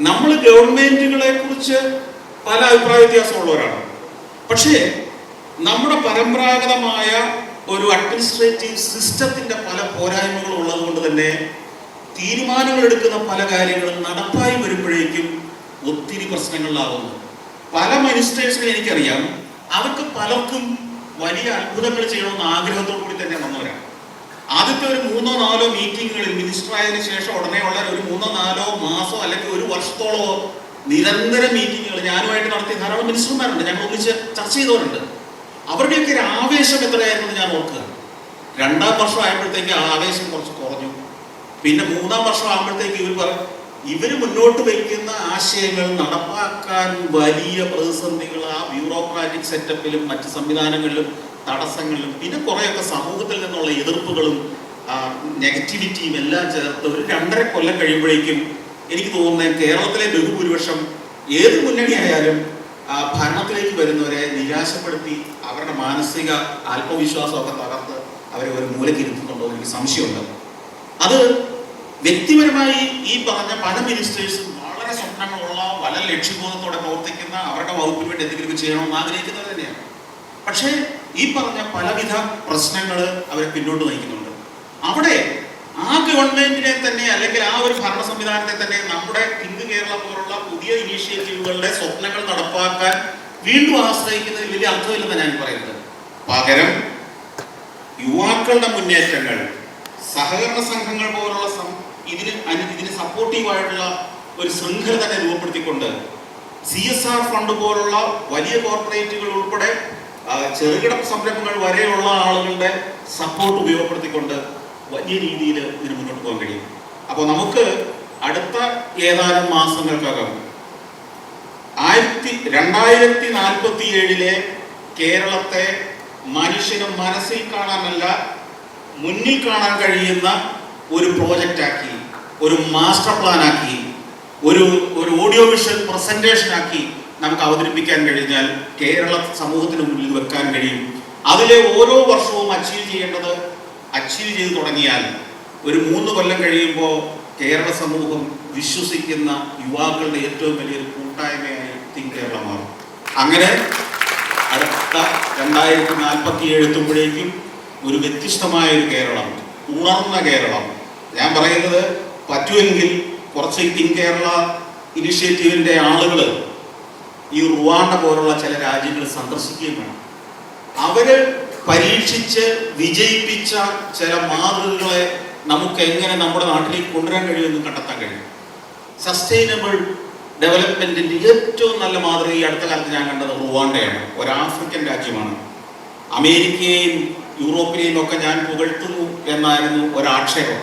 നമ്മൾ ഗവൺമെന്റുകളെ കുറിച്ച് പല അഭിപ്രായ വ്യത്യാസമുള്ളവരാണ്. പക്ഷേ നമ്മുടെ പരമ്പരാഗതമായ ഒരു അഡ്മിനിസ്ട്രേറ്റീവ് സിസ്റ്റത്തിന്റെ പല പോരായ്മകളും ഉള്ളത് കൊണ്ട് തന്നെ തീരുമാനങ്ങൾ എടുക്കുന്ന പല കാര്യങ്ങളും നടപ്പായി വരുമ്പോഴേക്കും ഒത്തിരി പ്രശ്നങ്ങളിലാവുന്നു. പല മിനിസ്റ്റേഴ്സിനെ എനിക്കറിയാം അവർക്ക് പലർക്കും വലിയ അത്ഭുതങ്ങൾ ചെയ്യണമെന്ന് ആഗ്രഹത്തോടു കൂടി തന്നെ വന്നവരാണ്. ആദ്യത്തെ ഒരു മൂന്നോ നാലോ മീറ്റിങ്ങുകളിൽ മിനിസ്റ്റർ ആയതിനു ശേഷം ഉടനെ ഉള്ള ഒരു മൂന്നോ നാലോ മാസോ അല്ലെങ്കിൽ ഒരു വർഷത്തോളമോ നിരന്തര മീറ്റിങ്ങുകൾ ഞാനുമായിട്ട് നടത്തിയ ധാരാളം മിനിസ്റ്റർമാരുണ്ട് ഞങ്ങൾ ഒന്നിച്ച് ചർച്ച ചെയ്തവരുണ്ട്. അവരുടെയൊക്കെ ഒരു ആവേശം എത്രയായിരുന്നു ഞാൻ ഓർക്കുക. രണ്ടാം വർഷം ആയപ്പോഴത്തേക്ക് ആ ആവേശം കുറച്ച് കുറഞ്ഞു. പിന്നെ മൂന്നാം വർഷം ആകുമ്പോഴത്തേക്ക് ഇവർ പറയും ഇവർ മുന്നോട്ട് വയ്ക്കുന്ന ആശയങ്ങൾ നടപ്പാക്കാൻ വലിയ പ്രതിസന്ധികൾ ആ ബ്യൂറോക്രാറ്റിക് സെറ്റപ്പിലും മറ്റ് സംവിധാനങ്ങളിലും തടസ്സങ്ങളിലും പിന്നെ കുറേയൊക്കെ സമൂഹത്തിൽ നിന്നുള്ള എതിർപ്പുകളും നെഗറ്റിവിറ്റിയും എല്ലാം ചേർത്ത് ഒരു രണ്ടര കൊല്ലം കഴിയുമ്പോഴേക്കും എനിക്ക് തോന്നുന്നത് കേരളത്തിലെ ബഹുഭൂരിപക്ഷം ഏത് മുന്നണിയായാലും ഭരണത്തിലേക്ക് വരുന്നവരെ നിരാശപ്പെടുത്തി അവരുടെ മാനസിക ആത്മവിശ്വാസമൊക്കെ തകർത്ത് അവരെ ഒരു എന്ന് എനിക്ക് സംശയമുണ്ട്. അത് വ്യക്തിപരമായി ഈ പറഞ്ഞ പല മിനിസ്റ്റേഴ്സും വളരെ സ്വപ്നങ്ങളുള്ള വളരെ ലക്ഷ്യബോധത്തോടെ പ്രവർത്തിക്കുന്ന അവരുടെ വകുപ്പിന് വേണ്ടി എന്തെങ്കിലും ചെയ്യണമെന്ന് ആഗ്രഹിക്കുന്നത് തന്നെയാണ്. പക്ഷേ ഈ പറഞ്ഞ പലവിധ പ്രശ്നങ്ങൾ അവരെ പിന്നോട്ട് നയിക്കുന്നുണ്ട്. അവിടെ ആ ഗവൺമെന്റിനെ തന്നെ അല്ലെങ്കിൽ ആ ഒരു ഭരണ സംവിധാനത്തെ തന്നെ നമ്മുടെ തിങ്ക് കേരളം പോലുള്ള പുതിയ ഇനീഷ്യേറ്റീവുകളുടെ സ്വപ്നങ്ങൾ നടപ്പാക്കാൻ വീണ്ടും ആശ്രയിക്കുന്നതിൽ വലിയ അർത്ഥമില്ലെന്ന് ഞാൻ പറയുന്നത്. പകരം യുവാക്കളുടെ മുന്നേറ്റങ്ങൾ സഹകരണ സംഘങ്ങൾ പോലുള്ള ഇതിന് ഇതിന് സപ്പോർട്ടീവായിട്ടുള്ള ഒരു ശൃംഖല തന്നെ രൂപപ്പെടുത്തിക്കൊണ്ട് സി എസ് ആർ ഫണ്ട് പോലുള്ള വലിയ കോർപ്പറേറ്റുകൾ ഉൾപ്പെടെ ചെറുകിട സംരംഭങ്ങൾ വരെയുള്ള ആളുകളുടെ സപ്പോർട്ട് ഉപയോഗപ്പെടുത്തിക്കൊണ്ട് വലിയ രീതിയിൽ ഇതിന് മുന്നോട്ട് പോകാൻ കഴിയും. അപ്പോൾ നമുക്ക് അടുത്ത ഏതാനും മാസങ്ങൾക്കകം ആയിരത്തി രണ്ടായിരത്തി നാൽപ്പത്തി ഏഴിലെ കേരളത്തെ മനുഷ്യന് മനസ്സിൽ കാണാനല്ല മുന്നിൽ കാണാൻ കഴിയുന്ന ഒരു പ്രോജക്റ്റ് ആക്കി ഒരു മാസ്റ്റർ പ്ലാൻ ആക്കി ഒരു ഒരു ഓഡിയോ വിഷ്വൽ പ്രസന്റേഷൻ ആക്കി നമുക്ക് അവതരിപ്പിക്കാൻ കഴിഞ്ഞാൽ കേരള സമൂഹത്തിന് മുന്നിൽ വെക്കാൻ കഴിയും. അതിലെ ഓരോ വർഷവും അച്ചീവ് ചെയ്യേണ്ടത് അച്ചീവ് ചെയ്ത് തുടങ്ങിയാൽ ഒരു മൂന്ന് കൊല്ലം കഴിയുമ്പോൾ കേരള സമൂഹം വിശ്വസിക്കുന്ന യുവാക്കളുടെ ഏറ്റവും വലിയൊരു കൂട്ടായ്മയായി തിങ് കേരള മാറും. അങ്ങനെ അടുത്ത രണ്ടായിരത്തി നാൽപ്പത്തി ഏഴ് എത്തുമ്പോഴേക്കും ഒരു വ്യത്യസ്തമായ ഒരു കേരളം ഉണർന്ന കേരളം. ഞാൻ പറയുന്നത് പറ്റുമെങ്കിൽ കുറച്ച് തിങ് കേരള ഇനിഷ്യേറ്റീവിന്റെ ആളുകൾ ഈ റുവാണ്ട പോലുള്ള ചില രാജ്യങ്ങൾ സന്ദർശിക്കുകയും വേണം അവർ പരീക്ഷിച്ച് വിജയിപ്പിച്ച ചില മാതൃകകളെ നമുക്ക് എങ്ങനെ നമ്മുടെ നാട്ടിലേക്ക് കൊണ്ടുവരാൻ കഴിയുമെന്ന് കണ്ടെത്താൻ കഴിയും. സസ്റ്റൈനബിൾ ഡെവലപ്മെന്റിന്റെ ഏറ്റവും നല്ല മാതൃക ഈ അടുത്ത കാലത്ത് ഞാൻ കണ്ടത് റുവാണ്ടയാണ്. ഒരു ആഫ്രിക്കൻ രാജ്യമാണ്. അമേരിക്കയെയും യൂറോപ്പിനെയും ഒക്കെ ഞാൻ പുകഴ്ത്തുന്നു എന്നായിരുന്നു ഒരാക്ഷേപം.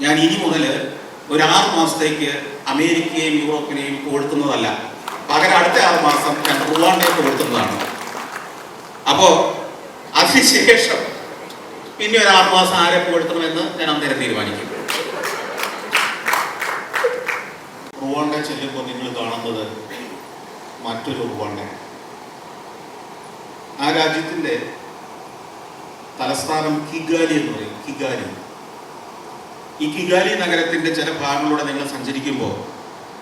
ഞാൻ ഇനി മുതൽ ഒരു മാസത്തേക്ക് അമേരിക്കയെയും യൂറോപ്പിനെയും പുകഴ്ത്തുന്നതല്ല. പകരം അടുത്ത ആറ് മാസം ഞാൻ റുവാണ്ടയെ പുകഴ്ത്തുന്നതാണ് അപ്പോ അതിനുശേഷം പിന്നെ ഒരു ആറ് മാസം ആരെ പുകഴ്ത്തണമെന്ന് ഞാൻ അന്നേരം തീരുമാനിക്കും. റുവാണ്ട ചെല്ലുമ്പോൾ നിങ്ങൾ കാണുന്നത് മറ്റൊരു റുവാണ്ട ആ രാജ്യത്തിന്റെ തലസ്ഥാനം കിഗാലി എന്ന് പറയും കിഗാലി. ഈ കിഗാലി നഗരത്തിന്റെ ചില ഭാഗങ്ങളിലൂടെ നിങ്ങൾ സഞ്ചരിക്കുമ്പോൾ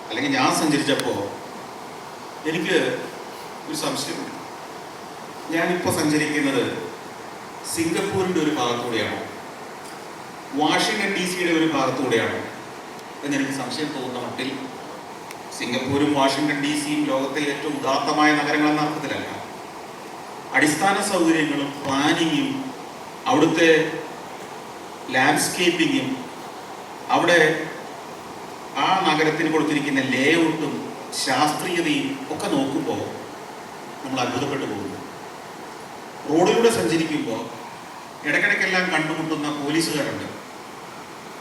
അല്ലെങ്കിൽ ഞാൻ സഞ്ചരിച്ചപ്പോൾ എനിക്ക് ഒരു സംശയമുണ്ട്. ഞാനിപ്പോൾ സഞ്ചരിക്കുന്നത് സിംഗപ്പൂരിന്റെ ഒരു ഭാഗത്തൂടെയാണോ? വാഷിംഗ്ടൺ ഡി സിയുടെ ഒരു ഭാഗത്തൂടെയാണോ? എന്നെനിക്ക് സംശയം തോന്നുന്ന മട്ടിൽ സിംഗപ്പൂരും വാഷിംഗ്ടൺ ഡി സിയും ലോകത്തെ ഏറ്റവും ഉദാത്തമായ നഗരങ്ങളെന്ന അർത്ഥത്തിലല്ല. അടിസ്ഥാന സൗകര്യങ്ങളും പ്ലാനിങ്ങും അവിടുത്തെ ലാൻഡ്സ്കേപ്പിങ്ങും അവിടെ ആ നഗരത്തിന് കൊടുത്തിരിക്കുന്ന ലേഔട്ടും ശാസ്ത്രീയതയും ഒക്കെ നോക്കുമ്പോൾ നമ്മൾ അത്ഭുതപ്പെട്ടു പോകുന്നു. റോഡിലൂടെ സഞ്ചരിക്കുമ്പോൾ ഇടയ്ക്കിടയ്ക്കെല്ലാം കണ്ടുമുട്ടുന്ന പോലീസുകാരുണ്ട്.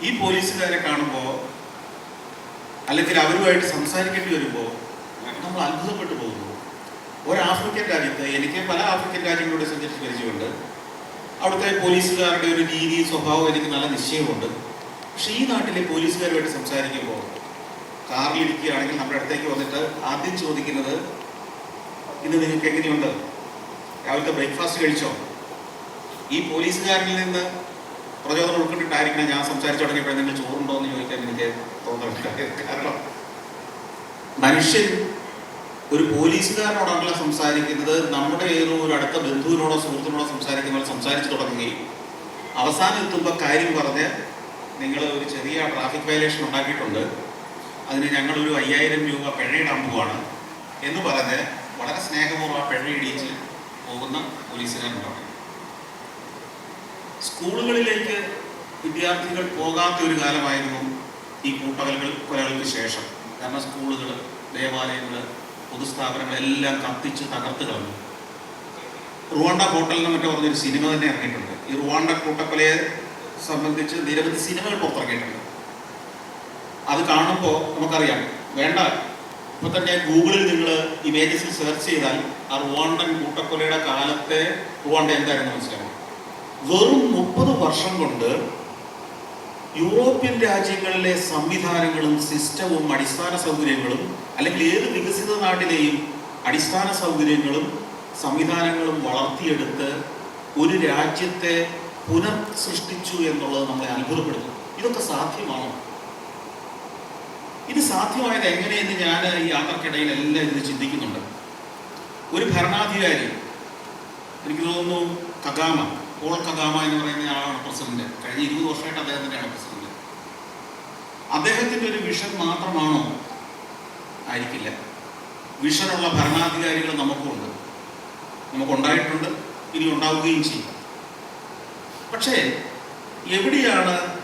ഈ പോലീസുകാരെ കാണുമ്പോൾ അല്ലെങ്കിൽ അവരുമായിട്ട് സംസാരിക്കേണ്ടി വരുമ്പോൾ നമ്മൾ അത്ഭുതപ്പെട്ടു പോകുന്നു. ഒരു ആഫ്രിക്കൻ രാജ്യത്ത് എനിക്ക് പല ആഫ്രിക്കൻ രാജ്യങ്ങളിലൂടെ സഞ്ചരിച്ച് പരിചയമുണ്ട്. അവിടുത്തെ പോലീസുകാരുടെ ഒരു രീതി സ്വഭാവം എനിക്ക് നല്ല നിശ്ചയമുണ്ട്. പക്ഷേ ഈ നാട്ടിലെ പോലീസുകാരുമായിട്ട് സംസാരിക്കുമ്പോൾ കാറിലിരിക്കുകയാണെങ്കിൽ നമ്മുടെ അടുത്തേക്ക് വന്നിട്ട് ആദ്യം ചോദിക്കുന്നത് ഇന്ന് നിങ്ങൾക്ക് എങ്ങനെയുണ്ട്? രാവിലത്തെ ബ്രേക്ക്ഫാസ്റ്റ് കഴിച്ചോ? ഈ പോലീസുകാരിൽ നിന്ന് പ്രചോദനം ഉൾക്കൊണ്ടിട്ടായിരിക്കണം ഞാൻ സംസാരിച്ചു തുടങ്ങിയപ്പോൾ നിങ്ങൾ ചോറുണ്ടോ എന്ന് ചോദിക്കാൻ എനിക്ക് തോന്നുന്നുണ്ട് കാരണം മനുഷ്യൻ ഒരു പോലീസുകാരനോടാണല്ലോ സംസാരിക്കുന്നത്. നമ്മുടെ ഏതോ ഒരു അടുത്ത ബന്ധുവിനോടോ സുഹൃത്തിനോടോ സംസാരിക്കുന്നവർ സംസാരിച്ചു തുടങ്ങുകയും അവസാനം എത്തുമ്പോൾ കാര്യം പറഞ്ഞ് നിങ്ങൾ ഒരു ചെറിയ ട്രാഫിക് വയലേഷൻ ഉണ്ടാക്കിയിട്ടുണ്ട്. അതിന് ഞങ്ങളൊരു അയ്യായിരം രൂപ പിഴയിടാൻ പോവാണ് എന്ന് പറഞ്ഞ് വളരെ സ്നേഹപൂർവം ആ പിഴയിടിച്ച് പോകുന്ന പോലീസുകാരുണ്ടാവും സ്കൂളുകളിലേക്ക് വിദ്യാർത്ഥികൾ പോകാത്ത ഒരു കാലമായിരുന്നു ഈ കൂട്ടകലുകൾ കൊലകൾക്ക് ശേഷം. കാരണം സ്കൂളുകൾ ദേവാലയങ്ങൾ പൊതുസ്ഥാപനങ്ങളെല്ലാം കത്തിച്ച് തകർത്ത് കളഞ്ഞു. റുവാണ്ട ഹോട്ടൽ എന്ന് മറ്റോ പറഞ്ഞൊരു സിനിമ തന്നെ ഇറങ്ങിയിട്ടുണ്ട്. ഈ റുവാണ്ട കൂട്ടക്കൊലയെ സംബന്ധിച്ച് നിരവധി സിനിമകൾ പുറത്തിറങ്ങിയിട്ടുണ്ട്. അത് കാണുമ്പോൾ നമുക്കറിയാം. വേണ്ട. ഇപ്പൊ തന്നെ ഗൂഗിളിൽ നിങ്ങൾ ഇമേജസിൽ സെർച്ച് ചെയ്താൽ ആ റുവാണ്ടൻ കൂട്ടക്കൊലയുടെ കാലത്തെ റുവാണ്ട എന്തായിരുന്നു മനസ്സിലാവും വെറും മുപ്പത് വർഷം കൊണ്ട് യൂറോപ്യൻ രാജ്യങ്ങളിലെ സംവിധാനങ്ങളും സിസ്റ്റവും അടിസ്ഥാന സൗകര്യങ്ങളും അല്ലെങ്കിൽ ഏത് വികസിത നാട്ടിലെയും അടിസ്ഥാന സൗകര്യങ്ങളും സംവിധാനങ്ങളും വളർത്തിയെടുത്ത് ഒരു രാജ്യത്തെ പുനഃസൃഷ്ടിച്ചു എന്നുള്ളത് നമ്മളെ അത്ഭുതപ്പെടുത്തും ഇതൊക്കെ സാധ്യമാണോ? ഇത് സാധ്യമായത് എങ്ങനെയെന്ന് ഞാൻ ഈ യാത്രക്കിടയിൽ എല്ലാം ഇത് ചിന്തിക്കുന്നുണ്ട്. ഒരു ഭരണാധികാരി എനിക്ക് തോന്നുന്നു കഗാമ പോൾ കഗാമ എന്ന് പറയുന്ന ആളാണ് പ്രസിഡന്റ്. കഴിഞ്ഞ ഇരുപത് വർഷമായിട്ട് അദ്ദേഹം തന്നെയാണ് പ്രസിഡന്റ്. അദ്ദേഹത്തിന്റെ ഒരു വിഷൻ മാത്രമാണോ? ആയിരിക്കില്ല. വിഷനുള്ള ഭരണാധികാരികൾ നമുക്കുണ്ട്. നമുക്കുണ്ടായിട്ടുണ്ട്. ഇനി ഉണ്ടാവുകയും ചെയ്യും. പക്ഷേ എവിടെയാണ്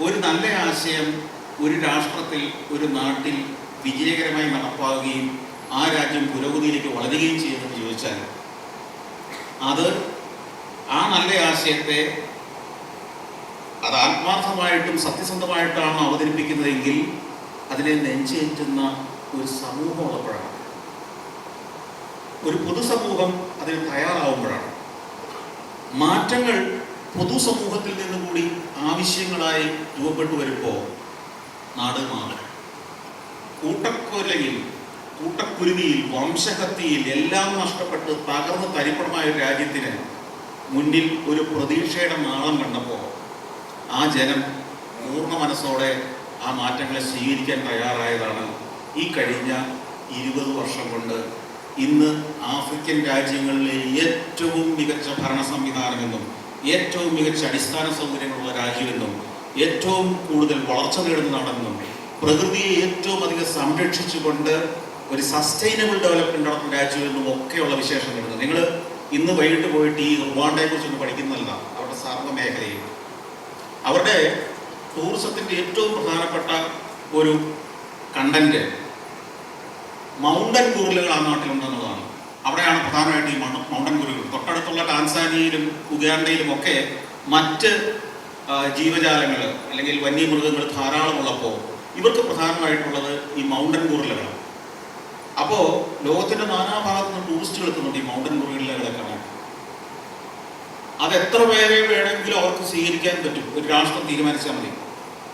ഒരു നല്ല ആശയം ഒരു രാഷ്ട്രത്തിൽ ഒരു നാട്ടിൽ വിജയകരമായി നടപ്പാവുകയും ആ രാജ്യം പുരോഗതിയിലേക്ക് വളരുകയും ചെയ്യുമെന്ന് ചോദിച്ചാൽ അത് ആ നല്ല ആശയത്തെ അത് ആത്മാർത്ഥമായിട്ടും സത്യസന്ധമായിട്ടാണ് അവതരിപ്പിക്കുന്നതെങ്കിൽ അതിനെ നെഞ്ചേറ്റുന്ന ഒരു സമൂഹം ഉള്ളപ്പോഴാണ്. ഒരു പൊതുസമൂഹം അതിന് തയ്യാറാവുമ്പോഴാണ്. മാറ്റങ്ങൾ പൊതുസമൂഹത്തിൽ നിന്നുകൂടി ആവശ്യങ്ങളായി രൂപപ്പെട്ടു വരുമ്പോൾ നാട് മാറും കൂട്ടക്കൊലയിൽ കൂട്ടക്കുരുതിയിൽ വംശഹത്യയിൽ എല്ലാം നഷ്ടപ്പെട്ട് തകർന്ന് തരിപ്പണമായ ഒരു രാജ്യത്തിന് മുന്നിൽ ഒരു പ്രതീക്ഷയുടെ നാളം കണ്ടപ്പോൾ ആ ജനം പൂർണ മനസ്സോടെ ആ മാറ്റങ്ങളെ സ്വീകരിക്കാൻ തയ്യാറായതാണ് ഈ കഴിഞ്ഞ ഇരുപത് വർഷം കൊണ്ട്. ഇന്ന് ആഫ്രിക്കൻ രാജ്യങ്ങളിലെ ഏറ്റവും മികച്ച ഭരണ സംവിധാനമെന്നും ഏറ്റവും മികച്ച അടിസ്ഥാന സൗകര്യങ്ങളുള്ള രാജ്യമെന്നും ഏറ്റവും കൂടുതൽ വളർച്ച നേടുന്ന നാടെന്നും പ്രകൃതിയെ ഏറ്റവും അധികം സംരക്ഷിച്ചുകൊണ്ട് ഒരു സസ്റ്റൈനബിൾ ഡെവലപ്മെന്റ് നടത്തുന്ന രാജ്യമെന്നും ഒക്കെയുള്ള വിശേഷം വിശേഷങ്ങളുണ്ട്. നിങ്ങൾ ഇന്ന് വൈകിട്ട് പോയിട്ട് ഈ റുവാണ്ടയെ കുറിച്ചൊന്ന് പഠിക്കുന്നതല്ല അവരുടെ സർവ മേഖലയിൽ അവരുടെ ടൂറിസത്തിന്റെ ഏറ്റവും പ്രധാനപ്പെട്ട ഒരു കണ്ടന്റ് മൗണ്ടൻ കുറിലുകൾ ആ നാട്ടിലുണ്ടെന്നുള്ളതാണ് അവിടെയാണ് പ്രധാനമായിട്ട് ഈ മൗണ്ടൻ കുറിലുകൾ തൊട്ടടുത്തുള്ള ടാൻസാനിയയിലും ഉഗാണ്ടയിലും ഒക്കെ മറ്റ് ജീവജാലങ്ങൾ അല്ലെങ്കിൽ വന്യമൃഗങ്ങൾ ധാരാളമുള്ളപ്പോൾ ഇവർക്ക് പ്രധാനമായിട്ടുള്ളത് ഈ മൗണ്ടൻ ഗുറിലകളാണ് അപ്പോൾ ലോകത്തിന്റെ നാനാഭാഗത്തു നിന്ന് ടൂറിസ്റ്റുകൾ എത്തുന്നുണ്ട് ഈ മൗണ്ടൻ ഗുറിലകളെ കാണാൻ. അത് എത്ര പേരെ വേണമെങ്കിലും അവർക്ക് സ്വീകരിക്കാൻ പറ്റും. ഒരു രാഷ്ട്രം തീരുമാനിച്ചാൽ മതി.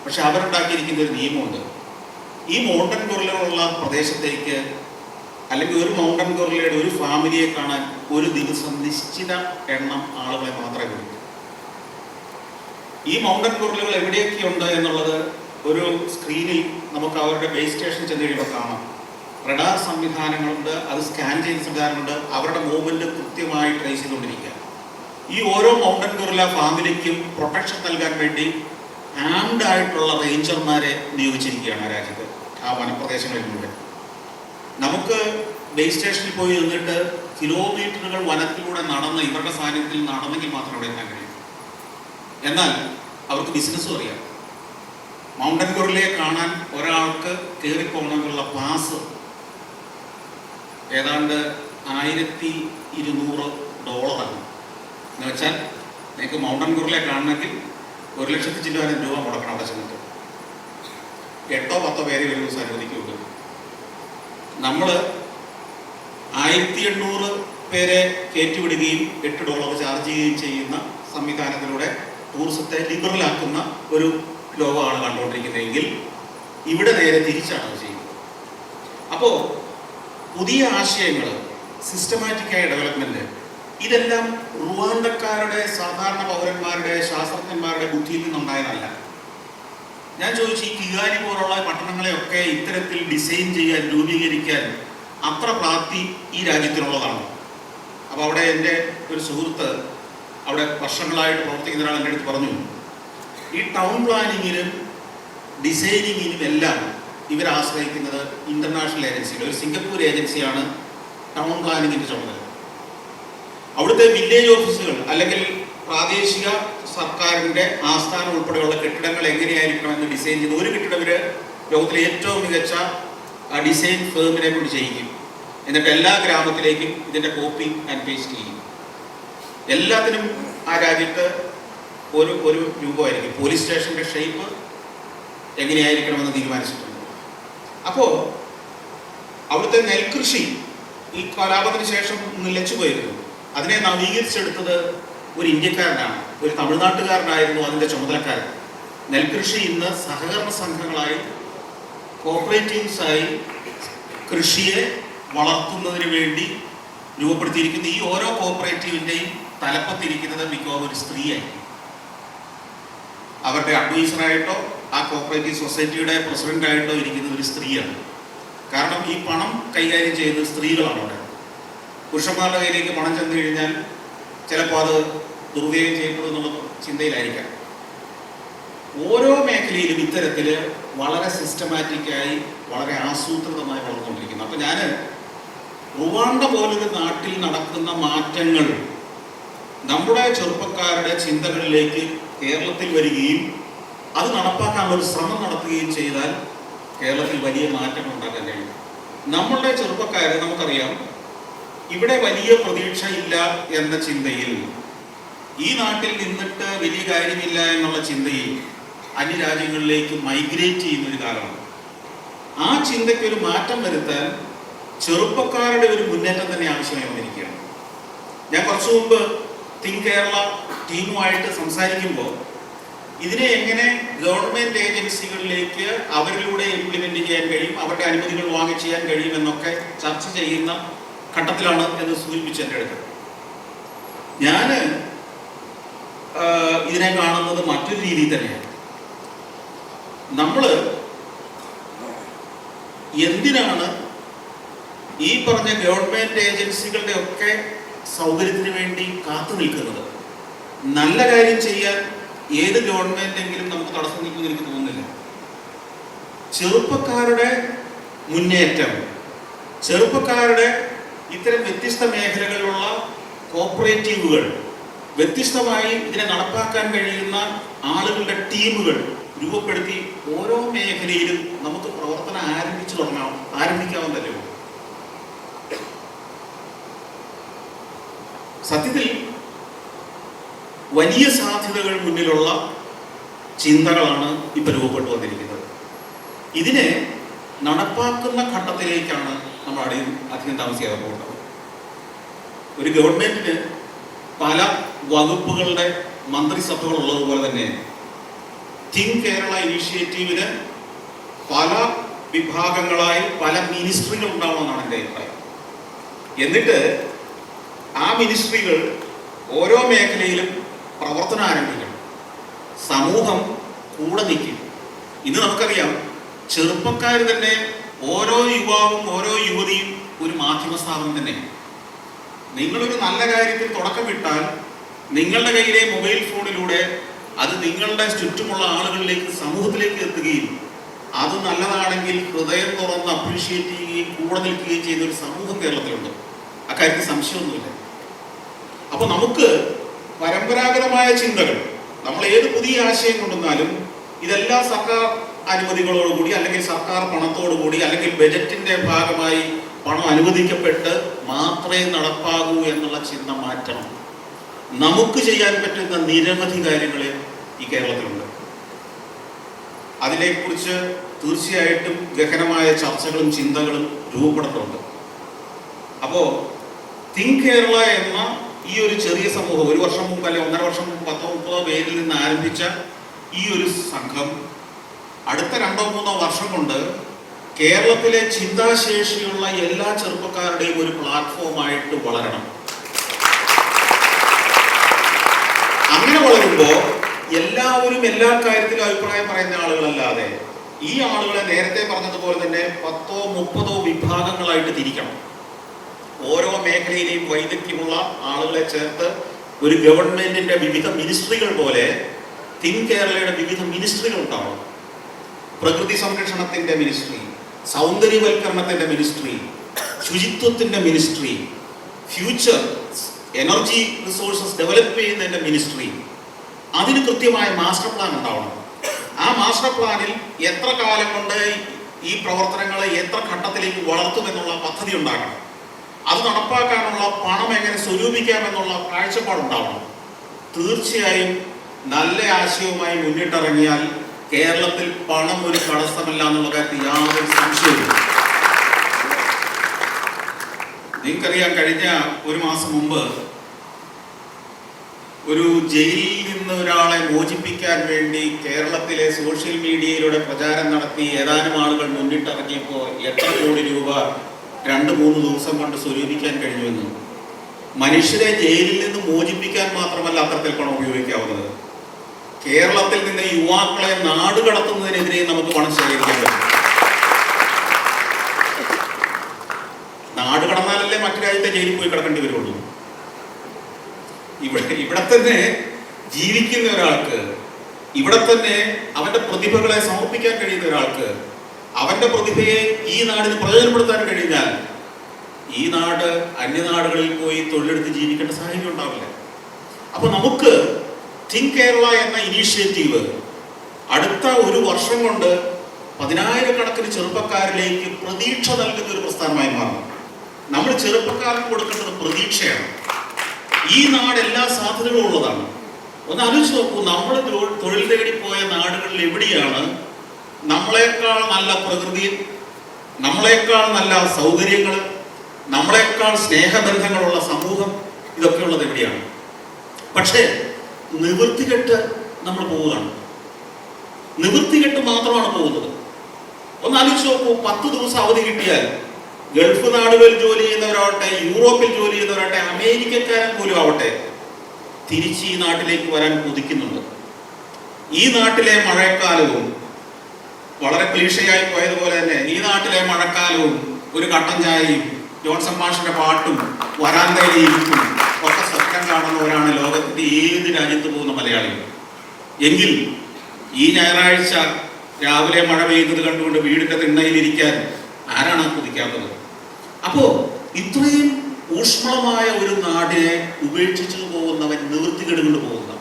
പക്ഷെ അവരുണ്ടാക്കിയിരിക്കുന്ന ഒരു നിയമമുണ്ട്. ഈ മൗണ്ടൻ ഗൊറിലകളുള്ള പ്രദേശത്തേക്ക് അല്ലെങ്കിൽ ഒരു മൗണ്ടൻ ഗൊറിലയുടെ ഒരു ഫാമിലിയെ കാണാൻ ഒരു ദിവസം നിശ്ചിത എണ്ണം ആളുകളെ മാത്രമേ വരൂ ഈ മൗണ്ടൻ ഗൊറിലകൾ എവിടെയൊക്കെ ഉണ്ട് എന്നുള്ളത് ഒരു സ്ക്രീനിൽ നമുക്ക് അവരുടെ ബേസ് സ്റ്റേഷൻ ചെന്ന് കഴിയുമ്പോൾ കാണാം. റഡാർ സംവിധാനങ്ങളുണ്ട് അത് സ്കാൻ ചെയ്യുന്ന സംവിധാനമുണ്ട് അവരുടെ മൂവ്മെന്റ് കൃത്യമായി ട്രേസ് ചെയ്തുകൊണ്ടിരിക്കുക. ഈ ഓരോ മൗണ്ടൻ ഗൊറില്ല ഫാമിലിക്കും പ്രൊട്ടക്ഷൻ നൽകാൻ വേണ്ടി ആംഡ് ആയിട്ടുള്ള റേഞ്ചർമാരെ നിയോഗിച്ചിരിക്കുകയാണ് രാജ്യത്ത് ആ വനപ്രദേശങ്ങളിൽ നമുക്ക് ബേസ് സ്റ്റേഷനിൽ പോയി നിന്നിട്ട് കിലോമീറ്ററുകൾ വനത്തിലൂടെ നടന്ന് ഇവരുടെ സാന്നിധ്യത്തിൽ നടന്നെങ്കിൽ മാത്രമേ അവിടെ എത്താൻ കഴിയും. എന്നാൽ അവർക്ക് ബിസിനസ്സും അറിയാം. മൗണ്ടൻ ഗുറിലെ കാണാൻ ഒരാൾക്ക് കയറിപ്പോകണമെന്നുള്ള പാസ് ഏതാണ്ട് ആയിരത്തി ഇരുന്നൂറ് ഡോളറാണ് എന്ന് വെച്ചാൽ നിങ്ങൾക്ക് മൗണ്ടൻ ഗുറിലെ കാണണമെങ്കിൽ ഒരു ലക്ഷത്തി ചില്ലായിരം രൂപ മുടക്കണം അവിടെ ചെന്നിട്ട്. എട്ടോ പത്തോ പേരെ ഒരു ദിവസം അനുവദിക്കുള്ളൂ. നമ്മൾ ആയിരത്തി എണ്ണൂറ് പേരെ കയറ്റിവിടുകയും എട്ട് ഡോളർ ചാർജ് ചെയ്യുകയും ചെയ്യുന്ന സംവിധാനത്തിലൂടെ ടൂറിസത്തെ ലിബറലാക്കുന്ന ഒരു ലോകമാണ് കണ്ടുകൊണ്ടിരിക്കുന്നതെങ്കിൽ ഇവിടെ നേരെ തിരിച്ചാണ് ചെയ്യുന്നത്. അപ്പോൾ പുതിയ ആശയങ്ങൾ സിസ്റ്റമാറ്റിക്കായ ഡെവലപ്മെന്റ് ഇതെല്ലാം റുവാണ്ടക്കാരുടെ സാധാരണ പൗരന്മാരുടെ ശാസ്ത്രജ്ഞന്മാരുടെ ബുദ്ധിയിൽ നിന്നുണ്ടായതല്ല. ഞാൻ ചോദിച്ചു ഈ കിഗാലി പോലുള്ള പട്ടണങ്ങളെയൊക്കെ ഇത്തരത്തിൽ ഡിസൈൻ ചെയ്യാൻ രൂപീകരിക്കാൻ അത്ര പ്രാപ്തി ഈ രാജ്യത്തിനുള്ളതാണ്. അപ്പോൾ അവിടെ എന്റെ ഒരു സുഹൃത്ത് അവിടെ വർഷങ്ങളായിട്ട് പ്രവർത്തിക്കുന്ന ഒരാൾ എന്റെ അടുത്ത് പറഞ്ഞു. ഈ ടൗൺ പ്ലാനിങ്ങിനും ഡിസൈനിങ്ങിനും എല്ലാം ഇവർ ആശ്രയിക്കുന്നത് ഇന്റർനാഷണൽ ഏജൻസികൾ. ഒരു സിംഗപ്പൂർ ഏജൻസിയാണ് ടൗൺ പ്ലാനിങ്ങിന്റെ ചുമതല. അവിടുത്തെ വില്ലേജ് ഓഫീസുകൾ അല്ലെങ്കിൽ പ്രാദേശിക സർക്കാരിന്റെ ആസ്ഥാനം ഉൾപ്പെടെയുള്ള കെട്ടിടങ്ങൾ എങ്ങനെയായിരിക്കണം എന്ന് ഡിസൈൻ ചെയ്ത് ഒരു കെട്ടിടം ഇവർ ലോകത്തിലെ ഏറ്റവും മികച്ച ഡിസൈൻ ഫേമിനെ കൊണ്ട് ചെയ്യിക്കും. എന്നിട്ട് എല്ലാ ഗ്രാമത്തിലേക്കും ഇതിന്റെ കോപ്പി ആൻഡ് പേസ്റ്റ് ചെയ്യും. എല്ലാത്തിനും ആ രാജ്യത്ത് ഒരു ഒരു രൂപമായിരിക്കും. പോലീസ് സ്റ്റേഷന്റെ ഷേപ്പ് എങ്ങനെയായിരിക്കണമെന്ന് തീരുമാനിച്ചിട്ടുണ്ട്. അപ്പോൾ അവിടുത്തെ നെൽകൃഷി ഈ കലാപത്തിന് ശേഷം നിലച്ചു പോയിരുന്നു അതിനെ നവീകരിച്ചെടുത്തത് ഒരു ഇന്ത്യക്കാരനാണ്. ഒരു തമിഴ്നാട്ടുകാരനായിരുന്നു അതിന്റെ ചുമതലക്കാരൻ. നെൽകൃഷി ഇന്ന് സഹകരണ സംഘങ്ങളായി കോപ്പറേറ്റീവ്സായി കൃഷിയെ വളർത്തുന്നതിന് വേണ്ടി രൂപപ്പെടുത്തിയിരിക്കുന്ന ഈ ഓരോ കോപ്പറേറ്റീവിന്റെയും തലപ്പത്തിരിക്കുന്നത് മിക്കവാറും ഒരു സ്ത്രീയായിരിക്കും അവരുടെ അഡ്വൈസറായിട്ടോ ആ കോപ്പറേറ്റീവ് സൊസൈറ്റിയുടെ പ്രസിഡന്റായിട്ടോ ഇരിക്കുന്നത് ഒരു സ്ത്രീയാണ്. കാരണം ഈ പണം കൈകാര്യം ചെയ്യുന്നത് സ്ത്രീകളാണ് അവിടെ. പുരുഷന്മാരുടെ കയ്യിലേക്ക് പണം ചെന്ന് കഴിഞ്ഞാൽ ചിലപ്പോൾ അത് ദുർവ്യയം ചെയ്യപ്പെടും എന്നുള്ള ചിന്തയിലായിരിക്കാം. ഓരോ മേഖലയിലും ഇത്തരത്തിൽ വളരെ സിസ്റ്റമാറ്റിക്കായി വളരെ ആസൂത്രിതമായി വളർന്നുകൊണ്ടിരിക്കുന്നു. അപ്പം ഞാൻ റുവാണ്ട പോലൊരു നാട്ടിൽ നടക്കുന്ന മാറ്റങ്ങൾ നമ്മുടെ ചെറുപ്പക്കാരുടെ ചിന്തകളിലേക്ക് കേരളത്തിൽ വരികയും അത് നടപ്പാക്കാൻ ഒരു ശ്രമം നടത്തുകയും ചെയ്താൽ കേരളത്തിൽ വലിയ മാറ്റം ഉണ്ടാക്കാൻ കഴിയും. നമ്മളുടെ ചെറുപ്പക്കാരെ നമുക്കറിയാം ഇവിടെ വലിയ പ്രതീക്ഷ ഇല്ല എന്ന ചിന്തയിൽ ഈ നാട്ടിൽ നിന്നിട്ട് വലിയ കാര്യമില്ല എന്നുള്ള ചിന്തയിൽ അന്യരാജ്യങ്ങളിലേക്ക് മൈഗ്രേറ്റ് ചെയ്യുന്ന ഒരു കാലമാണ്. ആ ചിന്തയ്ക്ക് ഒരു മാറ്റം വരുത്താൻ ചെറുപ്പക്കാരുടെ ഒരു മുന്നേറ്റം തന്നെ ആവശ്യമായി വന്നിരിക്കുകയാണ്. ഞാൻ കുറച്ചു മുമ്പ് തിങ്ക് കേരള ടീമുമായിട്ട് സംസാരിക്കുമ്പോൾ ഇതിനെ എങ്ങനെ ഗവൺമെന്റ് ഏജൻസികളിലേക്ക് അവരിലൂടെ ഇംപ്ലിമെന്റ് ചെയ്യാൻ കഴിയും അവരുടെ അനുമതികൾ വാങ്ങി ചെയ്യാൻ കഴിയും എന്നൊക്കെ ചർച്ച ചെയ്യുന്ന ഘട്ടത്തിലാണ് എന്ന് സൂചിപ്പിച്ചു എന്റെ അടുത്ത്. ഞാൻ ഇതിനെ കാണുന്നത് മറ്റൊരു രീതിയിൽ തന്നെയാണ്. നമ്മൾ എന്തിനാണ് ഈ പറഞ്ഞ ഗവൺമെന്റ് ഏജൻസികളുടെ ഒക്കെ സൗകര്യത്തിന് വേണ്ടി കാത്തു നിൽക്കുന്നത്. നല്ല കാര്യം ചെയ്യാൻ ഏത് ഗവൺമെന്റെങ്കിലും നമുക്ക് തടസ്സം നിൽക്കുമെന്ന് എനിക്ക് തോന്നുന്നില്ല. ചെറുപ്പക്കാരുടെ മുന്നേറ്റം ചെറുപ്പക്കാരുടെ ഇത്തരം വ്യത്യസ്ത മേഖലകളിലുള്ള കോപ്പറേറ്റീവുകൾ വ്യത്യസ്തമായി ഇതിനെ നടപ്പാക്കാൻ കഴിയുന്ന ആളുകളുടെ ടീമുകൾ രൂപപ്പെടുത്തി ഓരോ മേഖലയിലും നമുക്ക് പ്രവർത്തനം ആരംഭിച്ചു തുടങ്ങാം ആരംഭിക്കാവുന്നതല്ലേ സത്യത്തിൽ വലിയ സാധ്യതകൾ മുന്നിലുള്ള ചിന്തകളാണ് ഇപ്പൊ രൂപപ്പെട്ടു വന്നിരിക്കുന്നത്. ഇതിനെ നടപ്പാക്കുന്ന ഘട്ടത്തിലേക്കാണ് നമ്മൾ അടിയും അധികം താമസിക്കാതെ പോകുന്നത്. ഒരു ഗവൺമെന്റിന് പല വകുപ്പുകളുടെ മന്ത്രിസഭകൾ ഉള്ളതുപോലെ തന്നെ തിങ്ക് കേരള ഇനീഷ്യേറ്റീവിന് പല വിഭാഗങ്ങളായി പല മിനിസ്ട്രികൾ ഉണ്ടാവണമെന്നാണ് എന്റെ അഭിപ്രായം. എന്നിട്ട് ആ മിനിസ്ട്രികൾ ഓരോ മേഖലയിലും പ്രവർത്തനം ആരംഭിക്കണം. സമൂഹം കൂടെ നിൽക്കും ഇന്ന് നമുക്കറിയാം ചെറുപ്പക്കാർ തന്നെ ഓരോ യുവാവും ഓരോ യുവതിയും ഒരു മാധ്യമ സ്ഥാപനം തന്നെയാണ്. നിങ്ങളൊരു നല്ല കാര്യത്തിൽ തുടക്കമിട്ടാൽ നിങ്ങളുടെ കയ്യിലെ മൊബൈൽ ഫോണിലൂടെ അത് നിങ്ങളുടെ ചുറ്റുമുള്ള ആളുകളിലേക്ക് സമൂഹത്തിലേക്ക് എത്തുകയും അത് നല്ലതാണെങ്കിൽ ഹൃദയം തുറന്ന് അപ്രീഷിയേറ്റ് ചെയ്യുകയും കൂടെ നിൽക്കുകയും ചെയ്യുന്ന ഒരു സമൂഹം കേരളത്തിലുണ്ട്. അക്കാര്യത്തിൽ സംശയമൊന്നുമില്ല. അപ്പൊ നമുക്ക് പരമ്പരാഗതമായ ചിന്തകൾ നമ്മൾ ഏത് പുതിയ ആശയം കൊണ്ടുവന്നാലും ഇതെല്ലാം സർക്കാർ അനുമതികളോടുകൂടി അല്ലെങ്കിൽ സർക്കാർ പണത്തോടുകൂടി അല്ലെങ്കിൽ ബജറ്റിന്റെ ഭാഗമായി പണം അനുവദിക്കപ്പെട്ട് മാത്രമേ നടപ്പാകൂ എന്നുള്ള ചിന്ത മാറ്റണം. നമുക്ക് ചെയ്യാൻ പറ്റുന്ന നിരവധി കാര്യങ്ങൾ ഈ കേരളത്തിലുണ്ട്. അതിനെക്കുറിച്ച് തീർച്ചയായിട്ടും ഗഹനമായ ചർച്ചകളും ചിന്തകളും രൂപപ്പെടുന്നുണ്ട് അപ്പോൾ തിങ്ക് കേരള എന്ന ഈ ഒരു ചെറിയ സമൂഹം ഒരു വർഷം മുമ്പ് അല്ലെ ഒന്നര വർഷം മുമ്പ് പത്തോ മുപ്പതോ പേരിൽ നിന്ന് ആരംഭിച്ച ഈ ഒരു സംഘം അടുത്ത രണ്ടോ മൂന്നോ വർഷം കൊണ്ട് കേരളത്തിലെ ചിന്താശേഷിയുള്ള എല്ലാ ചെറുപ്പക്കാരുടെയും ഒരു പ്ലാറ്റ്ഫോമായിട്ട് വളരണം. അങ്ങനെ വളരുമ്പോൾ എല്ലാവരും എല്ലാ കാര്യത്തിലും അഭിപ്രായം പറയുന്ന ആളുകളല്ലാതെ ഈ ആളുകളെ നേരത്തെ പറഞ്ഞതുപോലെ തന്നെ പത്തോ മുപ്പതോ വിഭാഗങ്ങളായിട്ട് തിരിക്കണം. ഓരോ മേഖലയിലെയും വൈദഗ്ധ്യമുള്ള ആളുകളെ ചേർത്ത് ഒരു ഗവൺമെന്റിന്റെ വിവിധ മിനിസ്ട്രികൾ പോലെ തിൻ കേരളയുടെ വിവിധ മിനിസ്ട്രികൾ ഉണ്ടാവണം. പ്രകൃതി സംരക്ഷണത്തിന്റെ മിനിസ്ട്രി സൗന്ദര്യവൽക്കരണത്തിന്റെ മിനിസ്ട്രി ശുചിത്വത്തിന്റെ ministry future energy resources develop ചെയ്യുന്നതിന്റെ മിനിസ്ട്രി. അതിന് കൃത്യമായ മാസ്റ്റർ പ്ലാൻ ഉണ്ടാവണം. ആ മാസ്റ്റർ പ്ലാനിൽ എത്ര കാലം കൊണ്ട് ഈ പ്രവർത്തനങ്ങളെ എത്ര ഘട്ടത്തിലേക്ക് വളർത്തുമെന്നുള്ള പദ്ധതി ഉണ്ടാകണം. അത് നടപ്പാക്കാനുള്ള പണം എങ്ങനെ സ്വരൂപിക്കാം സ്വരൂപിക്കാമെന്നുള്ള കാഴ്ചപ്പാടുണ്ടാവണം. തീർച്ചയായും നല്ല ആശയവുമായി മുന്നിട്ടിറങ്ങിയാൽ കേരളത്തിൽ പണം ഒരു തടസ്സമല്ല എന്നുള്ള കാര്യത്തിൽ യാതൊരു സംശയവും നിങ്ങൾക്കറിയാം കഴിഞ്ഞ ഒരു മാസം മുമ്പ് ഒരു ജയിലിൽ നിന്ന് ഒരാളെ മോചിപ്പിക്കാൻ വേണ്ടി കേരളത്തിലെ സോഷ്യൽ മീഡിയയിലൂടെ പ്രചാരം നടത്തി ഏതാനും ആളുകൾ മുന്നിട്ടിറങ്ങിയപ്പോൾ എത്ര കോടി രൂപ രണ്ട് മൂന്ന് ദിവസം കൊണ്ട് സ്വരൂപിക്കാൻ കഴിഞ്ഞുവെന്ന്. മനുഷ്യരെ ജയിലിൽ നിന്ന് മോചിപ്പിക്കാൻ മാത്രമല്ല അത്തരത്തിൽ പണം ഉപയോഗിക്കാവുന്നത്. കേരളത്തിൽ നിന്ന് യുവാക്കളെ നാട് കടത്തുന്നതിനെതിരെ നമുക്ക് പണം ശേഖരിക്കാൻ നാട് കടന്നാലല്ലേ മറ്റു രാജ്യത്തെ ജയിലിൽ പോയി കിടക്കേണ്ടി വരുള്ളൂ. ഇവിടെ ഇവിടെ തന്നെ ജീവിക്കുന്ന ഒരാൾക്ക് ഇവിടെ തന്നെ അവന്റെ പ്രതിഭകളെ സമർപ്പിക്കാൻ കഴിയുന്ന ഒരാൾക്ക് അവന്റെ പ്രതിഭയെ ഈ നാടിന് പ്രയോജനപ്പെടുത്താൻ കഴിഞ്ഞാൽ ഈ നാട് അന്യനാടുകളിൽ പോയി തൊഴിലെടുത്ത് ജീവിക്കേണ്ട സാഹചര്യം ഉണ്ടാവില്ല. അപ്പൊ നമുക്ക് തിങ്ക് കേരള എന്ന ഇനീഷ്യേറ്റീവ് അടുത്ത ഒരു വർഷം കൊണ്ട് പതിനായിരക്കണക്കിന് ചെറുപ്പക്കാരിലേക്ക് പ്രതീക്ഷ നൽകുന്ന ഒരു പ്രസ്ഥാനമായി മാറും. നമ്മൾ ചെറുപ്പക്കാർക്ക് കൊടുക്കേണ്ടത് പ്രതീക്ഷയാണ്. ഈ നാട് എല്ലാ സാധ്യതകളും ഉള്ളതാണ്. ഒന്ന് ആലോചിച്ച് നോക്കൂ നമ്മൾ തൊഴിൽ തേടി പോയ നാടുകളിൽ എവിടെയാണ് നമ്മളെക്കാൾ നല്ല പ്രകൃതി നമ്മളെക്കാൾ നല്ല സൗകര്യങ്ങൾ നമ്മളെക്കാൾ സ്നേഹബന്ധങ്ങളുള്ള സമൂഹം ഇതൊക്കെ ഉള്ളത് എവിടെയാണ്? പക്ഷേ നിവൃത്തികെട്ട് നമ്മൾ പോവുകയാണ്. നിവൃത്തികെട്ട് മാത്രമാണ് പോകുന്നത്. ഒന്ന് ആലോചിച്ച് നോക്കൂ പത്ത് ദിവസം അവധി കിട്ടിയാൽ ഗൾഫ് നാടുകളിൽ ജോലി ചെയ്യുന്നവരാവട്ടെ യൂറോപ്പിൽ ജോലി ചെയ്യുന്നവരാവട്ടെ അമേരിക്കക്കാരൻ പോലും ആവട്ടെ തിരിച്ച് ഈ നാട്ടിലേക്ക് വരാൻ കൊതിക്കുന്നുണ്ട്. ഈ നാട്ടിലെ മഴക്കാലവും വളരെ ക്ലീഷയായി പോയതുപോലെ തന്നെ ഈ നാട്ടിലെ മഴക്കാലവും ഒരു കട്ടൻ ചായയും ജോൺസൺ മാഷിന്റെ പാട്ടും വരാന്തയിലിരിക്കും ഒക്കെ സ്വപ്നം കാണുന്നവരാണ് ലോകത്തിന്റെ ഏത് രാജ്യത്ത് പോകുന്ന മലയാളികൾ. എങ്കിൽ ഈ ഞായറാഴ്ച രാവിലെ മഴ പെയ്യുന്നത് കണ്ടുകൊണ്ട് വീടിന്റെ തിണ്ണയിലിരിക്കാൻ ആരാണ് കുതിക്കാത്തത്? അപ്പോ ഇത്രയും ഊഷ്മളമായ ഒരു നാടിനെ ഉപേക്ഷിച്ചു പോകുന്നവൻ നിവൃത്തികേടുകൊണ്ട് പോകുന്ന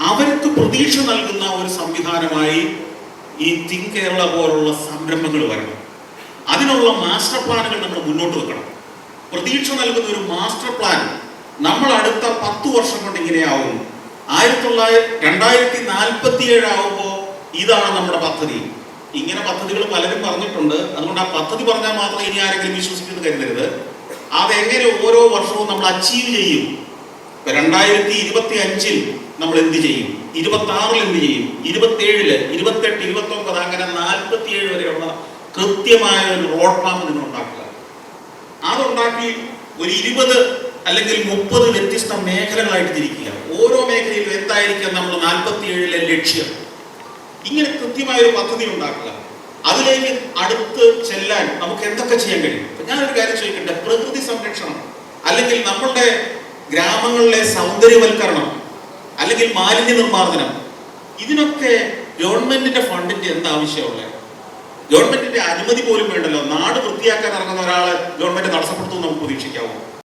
അവർക്ക് പ്രതീക്ഷ നൽകുന്ന ഒരു സംവിധാനമായി ഈ തിങ്ക് കേരള പോലുള്ള സംരംഭങ്ങൾ വരണം. അതിനുള്ള മാസ്റ്റർ പ്ലാനുകൾ നമ്മൾ മുന്നോട്ട് വെക്കണം. പ്രതീക്ഷ നൽകുന്ന ഒരു മാസ്റ്റർ പ്ലാൻ നമ്മൾ അടുത്ത പത്ത് വർഷം കൊണ്ട് ഇങ്ങനെയാവും ആയിരത്തി തൊള്ളായിരത്തി രണ്ടായിരത്തി നാൽപ്പത്തി ഏഴ് ആവുമ്പോൾ ഇതാണ് നമ്മുടെ പദ്ധതി. ഇങ്ങനെ പദ്ധതികൾ പലരും പറഞ്ഞിട്ടുണ്ട്. അതുകൊണ്ട് ആ പദ്ധതി പറഞ്ഞാൽ മാത്രം ഇനി ആരെങ്കിലും വിശ്വസിക്കുന്നു കരുതരുത്. അതെങ്ങനെ ഓരോ വർഷവും നമ്മൾ അച്ചീവ് ചെയ്യും? രണ്ടായിരത്തി ഇരുപത്തി അഞ്ചിൽ നമ്മൾ എന്ത് ചെയ്യും? ഇരുപത്തി ആറിൽ എന്ത് ചെയ്യും? ഇരുപത്തി ഏഴിൽ ഇരുപത്തെട്ട് ഇരുപത്തി ഒമ്പത് അങ്ങനെ നാൽപ്പത്തി ഏഴ് വരെയുള്ള കൃത്യമായ ഒരു റോഡ് മാപ്പ് നിങ്ങൾ ഉണ്ടാക്കുക. അതുണ്ടാക്കി ഒരു ഇരുപത് അല്ലെങ്കിൽ മുപ്പത് വ്യത്യസ്ത മേഖലകളായിട്ട് തിരിക്കുക. ഓരോ മേഖലയിലും എന്തായിരിക്കാം നമ്മൾ നാൽപ്പത്തി ഏഴിലെ ലക്ഷ്യം? ഇങ്ങനെ കൃത്യമായ ഒരു പദ്ധതി ഉണ്ടാക്കുക. അതിലേക്ക് അടുത്ത് ചെല്ലാൻ നമുക്ക് എന്തൊക്കെ ചെയ്യാൻ കഴിയും? ഞാനൊരു കാര്യം ചോദിക്കട്ടെ? പ്രകൃതി സംരക്ഷണം. അല്ലെങ്കിൽ നമ്മളുടെ ഗ്രാമങ്ങളിലെ സൗന്ദര്യവൽക്കരണം അല്ലെങ്കിൽ മാലിന്യ നിർമ്മാർജനം ഇതിനൊക്കെ ഗവൺമെന്റിന്റെ ഫണ്ടിന്റെ എന്താ ഗവൺമെന്റിന്റെ അനുമതി പോലും വേണ്ടല്ലോ. നാട് വൃത്തിയാക്കാൻ ഇറങ്ങുന്ന ഒരാളെ ഗവൺമെന്റ് തടസ്സപ്പെടുത്തുമെന്ന് നമുക്ക് പ്രതീക്ഷിക്കാവോ?